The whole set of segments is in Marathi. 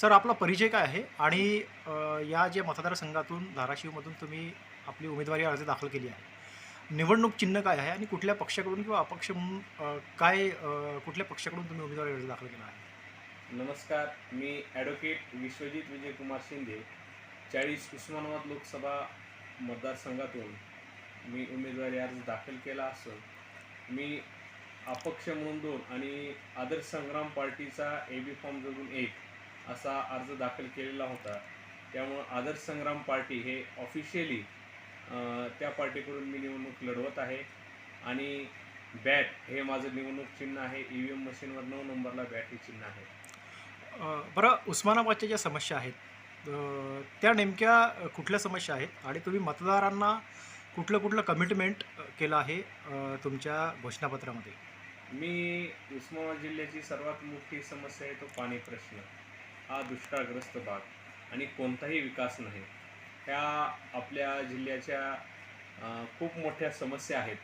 सर आपला परिचय काय आहे? आणि अ, या जे मतदारसंघातून धाराशिवमधून तुम्ही आपली उमेदवारी अर्ज दाखल केली आहे. निवडणूक चिन्ह काय आहे आणि कुठल्या पक्षाकडून किंवा अपक्ष म्हणून अ, काय अ, कुठल्या पक्षाकडून तुम्ही उमेदवारी अर्ज दाखल केला आहे? नमस्कार मी ॲडव्होकेट विश्वजित विजयकुमार शिंदे. चाळीस उस्मानाबाद लोकसभा मतदारसंघातून मी उमेदवारी अर्ज दाखल केला असून मी अपक्ष म्हणून दोन आणि आदर्श संग्राम पार्टीचा ए बी फॉर्म जोडून एक. असा अर्ज दाखल केलेला होता. त्यामुळं आदर्श संग्राम पार्टी हे ऑफिशियली त्या पार्टीकडून मी निवडणूक लढवत आहे. आणि बॅट हे माझं निवडणूक चिन्ह आहे. ई व्ही एम मशीनवर नऊ नंबरला बॅट हे चिन्ह आहे. बरं उस्मानाबादच्या ज्या समस्या आहेत त्या नेमक्या कुठल्या समस्या आहेत? आणि तुम्ही मतदारांना कुठलं कुठलं कमिटमेंट केलं आहे तुमच्या घोषणापत्रामध्ये? मी उस्मानाबाद जिल्ह्याची सर्वात मोठी समस्या आहे तो पाणी प्रश्न. हा दुष्काळग्रस्त भाग आणि कोणताही विकास नाही. ह्या आपल्या जिल्ह्याच्या खूप मोठ्या समस्या आहेत.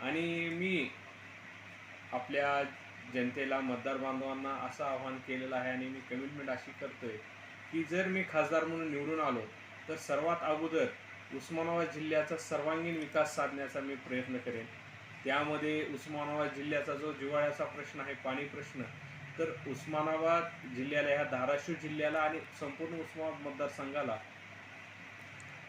आणि मी आपल्या जनतेला मतदार बांधवांना असं आवाहन केलेलं आहे आणि मी कमिटमेंट अशी करतो आहे की जर मी खासदार म्हणून निवडून आलो तर सर्वात अगोदर उस्मानाबाद जिल्ह्याचा सर्वांगीण विकास साधण्याचा मी प्रयत्न करेन. त्यामध्ये उस्मानाबाद जिल्ह्याचा जो जिव्हाळ्याचा प्रश्न आहे पाणी प्रश्न तर उस्मानाबाद जिल्ह्याला ह्या धाराशिव जिल्ह्याला आणि संपूर्ण उस्मानाबाद मतदारसंघाला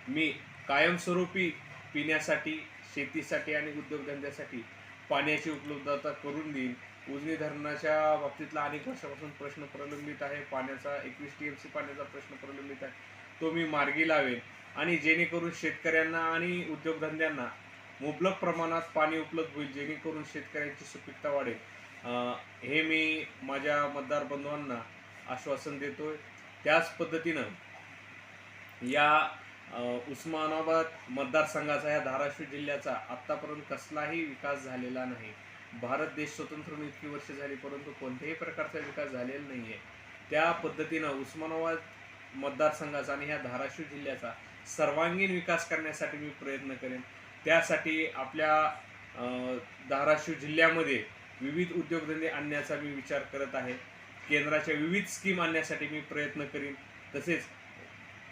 मी कायमस्वरूपी पिण्यासाठी शेतीसाठी आणि उद्योगधंद्यासाठी पाण्याची उपलब्धता करून देईन. उजनी धरणाच्या बाबतीतला अनेक वर्षापासून प्रश्न प्रलंबित आहे. पाण्याचा एकवीस टी एम सी पाण्याचा प्रश्न प्रलंबित आहे. तो मी मार्गी लावेन. आणि जेणेकरून शेतकऱ्यांना आणि उद्योगधंद्यांना मुबलक प्रमाणात पाणी उपलब्ध होईल. जेणेकरून शेतकऱ्यांची सुपीकता वाढेल. हे मी माझ्या मतदार बंधवांना आश्वासन देतोय. त्याच पद्धतीनं या उस्मानाबाद मतदारसंघाचा या धाराशिव जिल्ह्याचा आत्तापर्यंत कसलाही विकास झालेला नाही. भारत देश स्वतंत्र होऊन इतकी वर्ष झाली परंतु कोणत्याही प्रकारचा विकास झालेला नाही आहे त्या पद्धतीनं उस्मानाबाद मतदारसंघाचा आणि ह्या धाराशिव जिल्ह्याचा सर्वांगीण विकास करण्यासाठी मी प्रयत्न करेन. त्यासाठी आपल्या धाराशिव जिल्ह्यामध्ये विविध उद्योगधंदे आणण्याचा मी विचार करत आहे. केंद्राच्या विविध स्कीम आणण्यासाठी मी प्रयत्न करीन. तसेच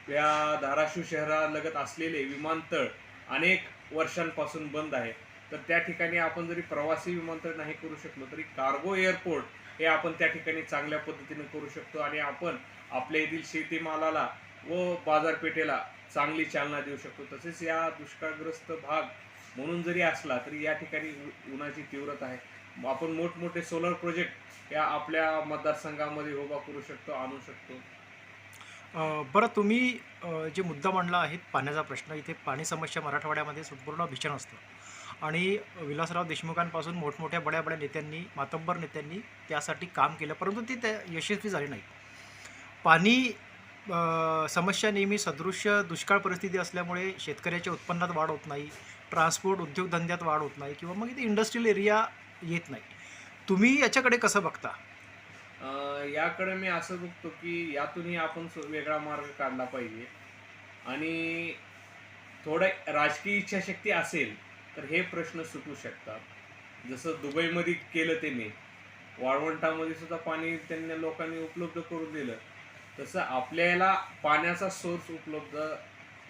या धाराशिव शहरालगत असलेले विमानतळ अनेक वर्षांपासून बंद आहे. तर त्या ठिकाणी आपण जरी प्रवासी विमानतळ नाही करू शकलो तरी कार्गो एअरपोर्ट हे आपण त्या ठिकाणी चांगल्या पद्धतीने करू शकतो आणि आपण आपल्या येथील शेतीमालाला व बाजारपेठेला चांगली चालना देऊ शकतो. तसेच या दुष्काळग्रस्त भाग म्हणून जरी असला तरी या ठिकाणी उन्हाची तीव्रता आहे. आपण मोठमोठे सोलर प्रोजेक्ट या आपल्या मतदारसंघामध्ये उभा करू शकतो आणू शकतो. बरं तुम्ही जे मुद्दा मांडला आहे पाण्याचा प्रश्न इथे पाणी समस्या मराठवाड्यामध्ये संपूर्ण भीषण असतं. आणि विलासराव देशमुखांपासून मोठमोठ्या बड्या बड्या नेत्यांनी मातब्बर नेत्यांनी त्यासाठी काम केलं परंतु ते त्या यशस्वी झाले नाही. पाणी समस्या नेहमी सदृश्य दुष्काळ परिस्थिती असल्यामुळे शेतकऱ्याच्या उत्पन्नात वाढ होत नाही ट्रान्सपोर्ट उद्योगधंद्यात वाढ होत नाही किंवा मग इथे इंडस्ट्रियल एरिया येत नाही. तुम्ही याच्याकडे कसं बघता? अं, याकडे मी असं बघतो की यातूनही आपण सो- वेगळा मार्ग काढला पाहिजे. आणि थोडं राजकीय इच्छाशक्ती असेल तर हे प्रश्न सुटू शकतात. जसं दुबईमध्ये केलं त्यांनी. वाळवंटामध्ये सुद्धा पाणी त्यांना लोकांनी उपलब्ध करून दिलं. तसं आपल्याला पाण्याचा सोर्स उपलब्ध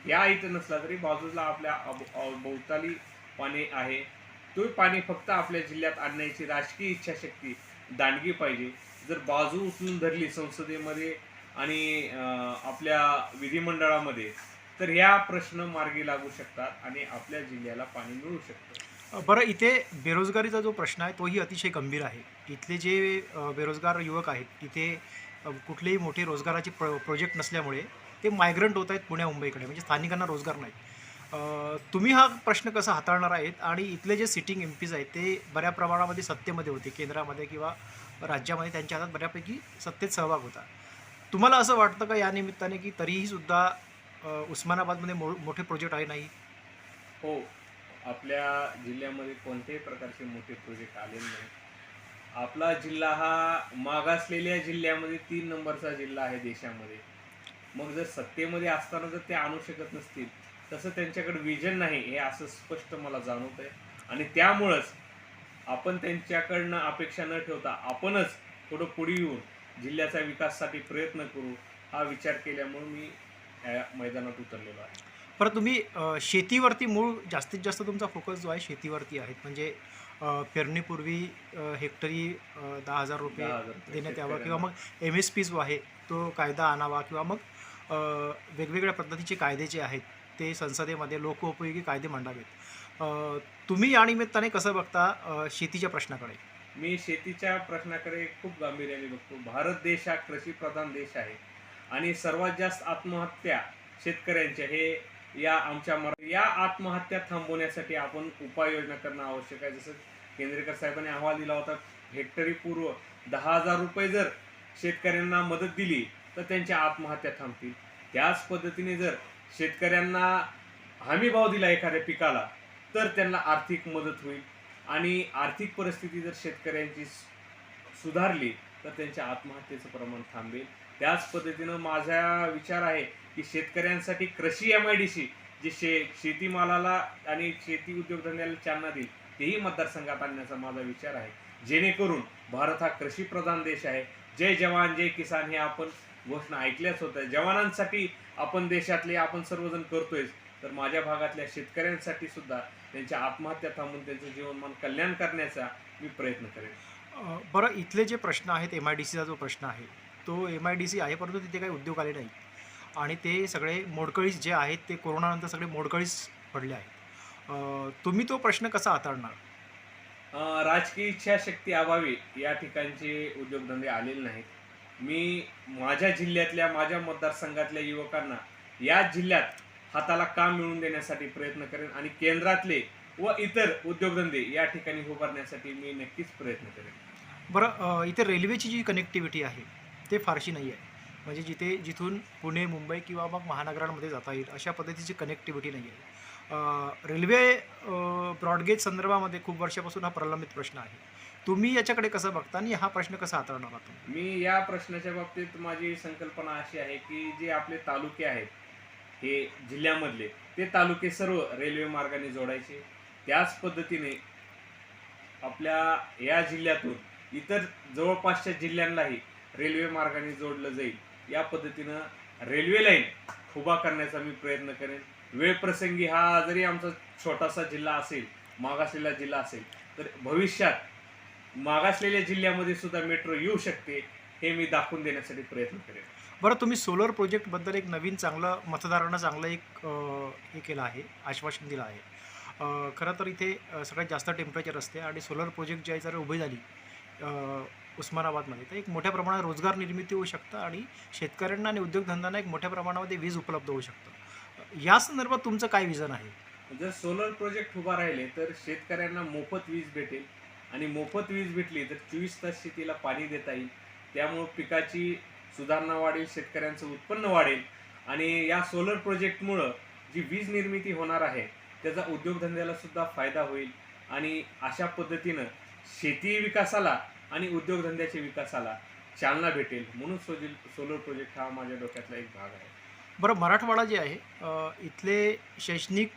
या इथं नसला तरी बाजूला आपल्या अव- भोवताली पाणी आहे. तो पाणी फक्त आपल्या जिल्ह्यात आणण्याची राजकीय इच्छाशक्ती दांडगी पाहिजे. जर बाजू उचलून धरली संसदेमध्ये आणि आपल्या विधिमंडळामध्ये तर ह्या प्रश्न मार्गी लागू शकतात आणि आपल्या जिल्ह्याला पाणी मिळू शकतं. बरं इथे बेरोजगारीचा जो प्रश्न आहे तोही अतिशय गंभीर आहे. इथले जे बेरोजगार युवक आहेत इथे कुठलेही मोठे रोजगाराचे प्रो प्रोजेक्ट नसल्यामुळे ते मायग्रंट होत आहेत पुण्या मुंबईकडे. म्हणजे स्थानिकांना रोजगार नाही तुम्ही हा प्रश्न कसा हाताळणार आहेत? आणि इथले जे सिटिंग एम पीज आहेत ते बऱ्या प्रमाणामध्ये सत्तेमध्ये होते केंद्रामध्ये किंवा राज्यामध्ये त्यांच्या हातात बऱ्यापैकी सत्तेत सहभाग होता. तुम्हाला असं वाटतं का या निमित्ताने की तरीही सुद्धा उस्मानाबादमध्ये मो मोठे प्रोजेक्ट आहे नाही? हो. आपल्या जिल्ह्यामध्ये कोणत्याही प्रकारचे मोठे प्रोजेक्ट आलेले नाही. आपला जिल्हा हा मागासलेल्या जिल्ह्यामध्ये तीन नंबरचा जिल्हा आहे देशामध्ये. मग जर सत्तेमध्ये असताना जर ते आणू शकत नसतील तसं त्यांच्याकडे विजन नाही हे असं स्पष्ट मला जाणवत आहे आणि त्यामुळंच आपण त्यांच्याकडनं अपेक्षा न ठेवता आपणच थोडं पुढे येऊन जिल्ह्याचा विकासासाठी प्रयत्न करू हा विचार केल्यामुळे मी या मैदानात उतरलेलो आहे. परत तुम्ही शेतीवरती मूळ जास्तीत जास्त तुमचा फोकस जो आहे शेतीवरती आहे म्हणजे पेरणीपूर्वी हेक्टरी दहा हजार रुपये देण्यात यावा. किंवा मग एम एस पी जो आहे तो कायदा आणावा किंवा मग वेगवेगळ्या पद्धतीचे कायदे जे आहेत ते संसदेमध्ये लोकोपयोगी कायदे मांडावेत. तुम्ही या निमित्ताने कसं बघता शेतीच्या प्रश्नाकडे? मी शेतीच्या प्रश्नाकडे खूप गांभीर्याने बघतो. भारत देश हा कृषीप्रधान देश आहे. आणि सर्वात जास्त आत्महत्या शेतकऱ्यांच्या हे या आमच्या मरा या आत्महत्या थांबवण्यासाठी आपण उपाययोजना करणं आवश्यक आहे. जसं केंद्रेकर साहेबांनी अहवाल दिला होता हेक्टरी पूर्व दहा हजार रुपये जर शेतकऱ्यांना मदत दिली तर त्यांच्या आत्महत्या थांबतील. त्याच पद्धतीने जर शेतकऱ्यांना हमी भाव दिला एखाद्या पिकाला तर त्यांना आर्थिक मदत होईल. आणि आर्थिक परिस्थिती जर शेतकऱ्यांची सुधारली तर त्यांच्या आत्महत्येचं प्रमाण थांबेल. त्याच पद्धतीनं माझा विचार आहे की शेतकऱ्यांसाठी कृषी एम आय डी सी जे शे शेतीमालाला आणि शेती उद्योगधंद्याला चालना देईल तेही मतदारसंघात आणण्याचा माझा विचार आहे. जेणेकरून भारत हा कृषीप्रधान देश आहे. जय जवान जय किसान हे आपण घोषणा ऐकल्याच होत्या. जवानांसाठी आपण देशातले आपण सर्वजण करतोय तर माझ्या भागातल्या शेतकऱ्यांसाठी सुद्धा त्यांच्या आत्महत्या थांबून त्यांचं जीवनमान कल्याण करण्याचा मी प्रयत्न करेन. बरं इथले जे प्रश्न आहेत एम आय डी सीचा जो प्रश्न आहे तो एम आय डी सी आहे परंतु तिथे काही उद्योग आले नाही आणि ते सगळे मोडकळीस जे आहेत ते कोरोनानंतर सगळे मोडकळीस पडले आहेत. तुम्ही तो प्रश्न कसा हाताळणार? राजकीय इच्छाशक्ती अभावी या ठिकाणचे उद्योगधंदे आलेले नाहीत. मी माझ्या जिल्ह्यातल्या माझ्या मतदारसंघातल्या युवकांना या जिल्ह्यात हाताला काम मिळवून देण्यासाठी प्रयत्न करेन आणि केंद्रातले व इतर उद्योगधंदे या ठिकाणी उभारण्यासाठी मी नक्कीच प्रयत्न करेन. बरं इथे रेल्वेची जी कनेक्टिव्हिटी आहे ते फारशी नाही आहे म्हणजे जिथे जिथून पुणे मुंबई किंवा मग महानगरांमध्ये जाता येईल अशा पद्धतीची कनेक्टिव्हिटी नाही आहे रेल्वे ब्रॉडगेज संदर्भामध्ये खूप वर्षापासून हा प्रलंबित प्रश्न आहे. तुम्ही याच्याकडे कसं बघता आणि हा प्रश्न कसा हाताळणार आहात मी या प्रश्नाच्या बाबतीत माझी संकल्पना अशी आहे की जे आपले तालुके आहेत हे जिल्ह्यामधले ते तालुके सर्व रेल्वे मार्गाने जोडायचे. त्याच पद्धतीने आपल्या या जिल्ह्यातून इतर जवळपासच्या जिल्ह्यांनाही रेल्वे मार्गाने जोडलं जाईल. या पद्धतीनं रेल्वे लाईन उभा करण्याचा मी प्रयत्न करेन. वेळ प्रसंगी हा जरी आमचा छोटासा जिल्हा असेल मागासलेला जिल्हा असेल तर भविष्यात मागासलेल्या जिल्ह्यामध्ये सुद्धा मेट्रो येऊ शकते हे मी दाखवून देण्यासाठी प्रयत्न करेन. बरं तुम्ही सोलर प्रोजेक्टबद्दल एक नवीन चांगलं मतदारांना चांगलं एक अ, हे केलं आहे आश्वासन दिलं आहे. अ, खरं तर इथे अ, सगळ्यात जास्त टेम्परेचर असते आणि सोलर प्रोजेक्ट जे आहे जर उभी झाली अ, उस्मानाबादमध्ये तर एक मोठ्या प्रमाणात रोजगार निर्मिती होऊ शकतं आणि शेतकऱ्यांना आणि उद्योगधंद्यांना एक मोठ्या प्रमाणामध्ये वीज उपलब्ध होऊ शकतं. या संदर्भात तुमचं काय विजन आहे? जर सोलर प्रोजेक्ट उभा राहिले तर शेतकऱ्यांना मोफत वीज भेटेल. आणि मोफत वीज भेटली तर चोवीस तास शेतीला पाणी देता येईल. त्यामुळं पिकाची सुधारणा वाढेल शेतकऱ्यांचं उत्पन्न वाढेल. आणि या सोलर प्रोजेक्टमुळं जी वीज निर्मिती होणार आहे त्याचा उद्योगधंद्याला सुद्धा फायदा होईल. आणि अशा पद्धतीनं शेती विकासाला आणि उद्योगधंद्याच्या विकासाला चालना भेटेल. म्हणून सोजिल सोलर प्रोजेक्ट हा माझ्या डोक्यातला एक भाग आहे. बरं मराठवाडा जे आहे इथले शैक्षणिक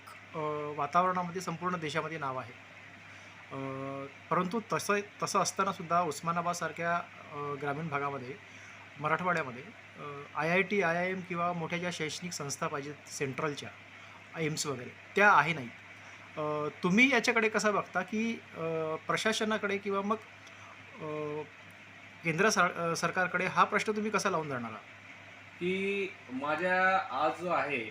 वातावरणामध्ये संपूर्ण देशामध्ये नाव आहे. परंतु तसं तसं असतानासुद्धा उस्मानाबादसारख्या ग्रामीण भागामध्ये मराठवाड्यामध्ये I I T I I M किंवा मोठ्या ज्या शैक्षणिक संस्था पाहिजेत सेंट्रलच्या एम्स वगैरे त्या आहे नाहीत. तुम्ही याच्याकडे कसं बघता की प्रशासनाकडे किंवा मग केंद्र सर सरकारकडे हा प्रश्न तुम्ही कसा लावून जाणार की माझ्या आज जो आहे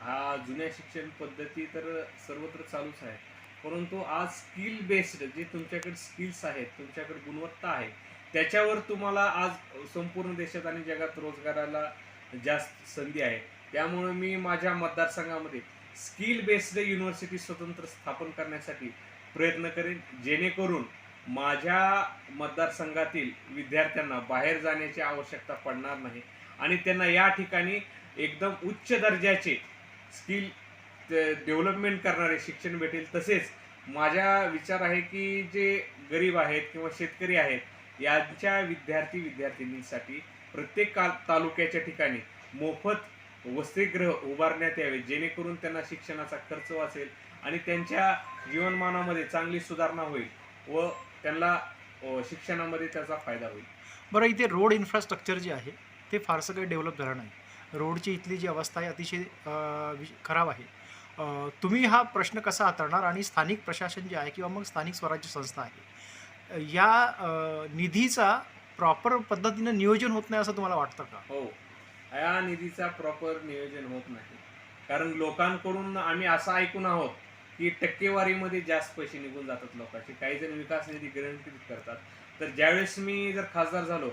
हा जुन्या शिक्षण पद्धती तर सर्वत्र चालूच आहे. परंतु आज स्किल बेस्ड जे तुमच्याकडे स्किल्स आहेत तुमच्याकडे गुणवत्ता आहे त्याच्यावर तुम्हाला आज संपूर्ण देशात आणि जगात रोजगाराला जास्त संधी आहे. त्यामुळे मी माझ्या मतदारसंघामध्ये स्किल बेस्ड युनिव्हर्सिटी स्वतंत्र स्थापन करण्यासाठी प्रयत्न करेन. जेणेकरून माझ्या मतदारसंघातील विद्यार्थ्यांना बाहेर जाण्याची आवश्यकता पडणार नाही आणि त्यांना या ठिकाणी एकदम उच्च दर्जाचे स्किल डेव्हलपमेंट करणारे शिक्षण भेटेल तसेच माझा विचार आहे की जे गरीब आहेत किंवा शेतकरी आहेत यांच्या विद्यार्थी विद्यार्थिनींसाठी प्रत्येक का तालुक्याच्या ठिकाणी मोफत वसतिगृह उभारण्यात यावे जेणेकरून त्यांना शिक्षणाचा खर्च वाचेल आणि त्यांच्या जीवनमानामध्ये चांगली सुधारणा होईल व त्यांना शिक्षणामध्ये त्याचा फायदा होईल. बरं इथे रोड इन्फ्रास्ट्रक्चर जे आहे ते फारसं काही डेव्हलप झालं नाही. रोडची इथली जी अवस्था आहे अतिशय खराब आहे. तुम्ही हा प्रश्न कसा हाताळणार आणि स्थानिक प्रशासन जे आहे किंवा मग स्थानिक स्वराज्य संस्था आहे या निधीचा प्रॉपर पद्धतीनं नियोजन होत नाही असं तुम्हाला वाटतं का? हो. या निधीचा प्रॉपर नियोजन होत नाही. कारण लोकांकडून आम्ही असं ऐकून आहोत की टक्केवारीमध्ये जास्त पैसे निघून जातात लोकांचे. काही जण विकास निधी ग्रहण करतात. तर ज्यावेळेस मी जर खासदार झालो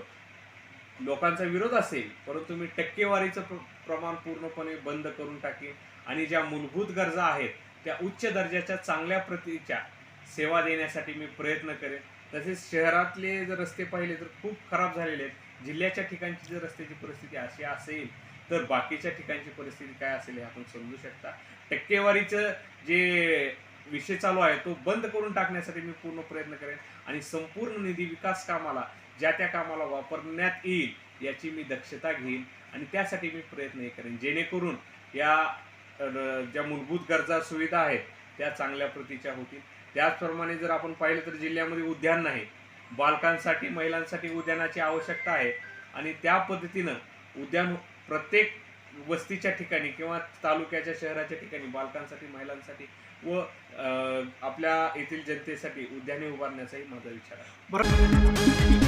लोकांचा विरोध असेल परंतु मी टक्केवारीचं प्र- प्रमाण पूर्णपणे बंद करून टाकेन. आणि ज्या मूलभूत गरजा आहेत त्या उच्च दर्जाच्या चांगल्या प्रतीच्या सेवा देण्यासाठी मी प्रयत्न करेन. तसेच शहरातले जर रस्ते पाहिले तर खूप खराब झालेले आहेत. जिल्ह्याच्या ठिकाणची जर रस्त्याची परिस्थिती अशी असेल तर बाकीच्या ठिकाणची परिस्थिती काय असेल हे आपण समजू शकता. टक्केवारीचं जे विषय चालू आहे तो बंद करून टाकण्यासाठी मी पूर्ण प्रयत्न करेन आणि संपूर्ण निधी विकास कामाला ज्या त्या कामाला वापरण्यात येईल याची मी दक्षता घेईन आणि त्यासाठी मी प्रयत्नही करेन. जेणेकरून या ज्या मूलभूत गरजा सुविधा आहेत त्या चांगल्या प्रतीच्या होतील. त्याचप्रमाणे जर आपण पाहिलं तर जिल्ह्यामध्ये उद्यान नाही. बालकांसाठी महिलांसाठी उद्यानाची आवश्यकता आहे आणि त्या पद्धतीनं उद्यान प्रत्येक वस्तीच्या ठिकाणी किंवा तालुक्याच्या शहराच्या ठिकाणी बालकांसाठी महिलांसाठी व आपल्या येथील जनतेसाठी उद्याने उभारण्याचाही माझा विचार आहे.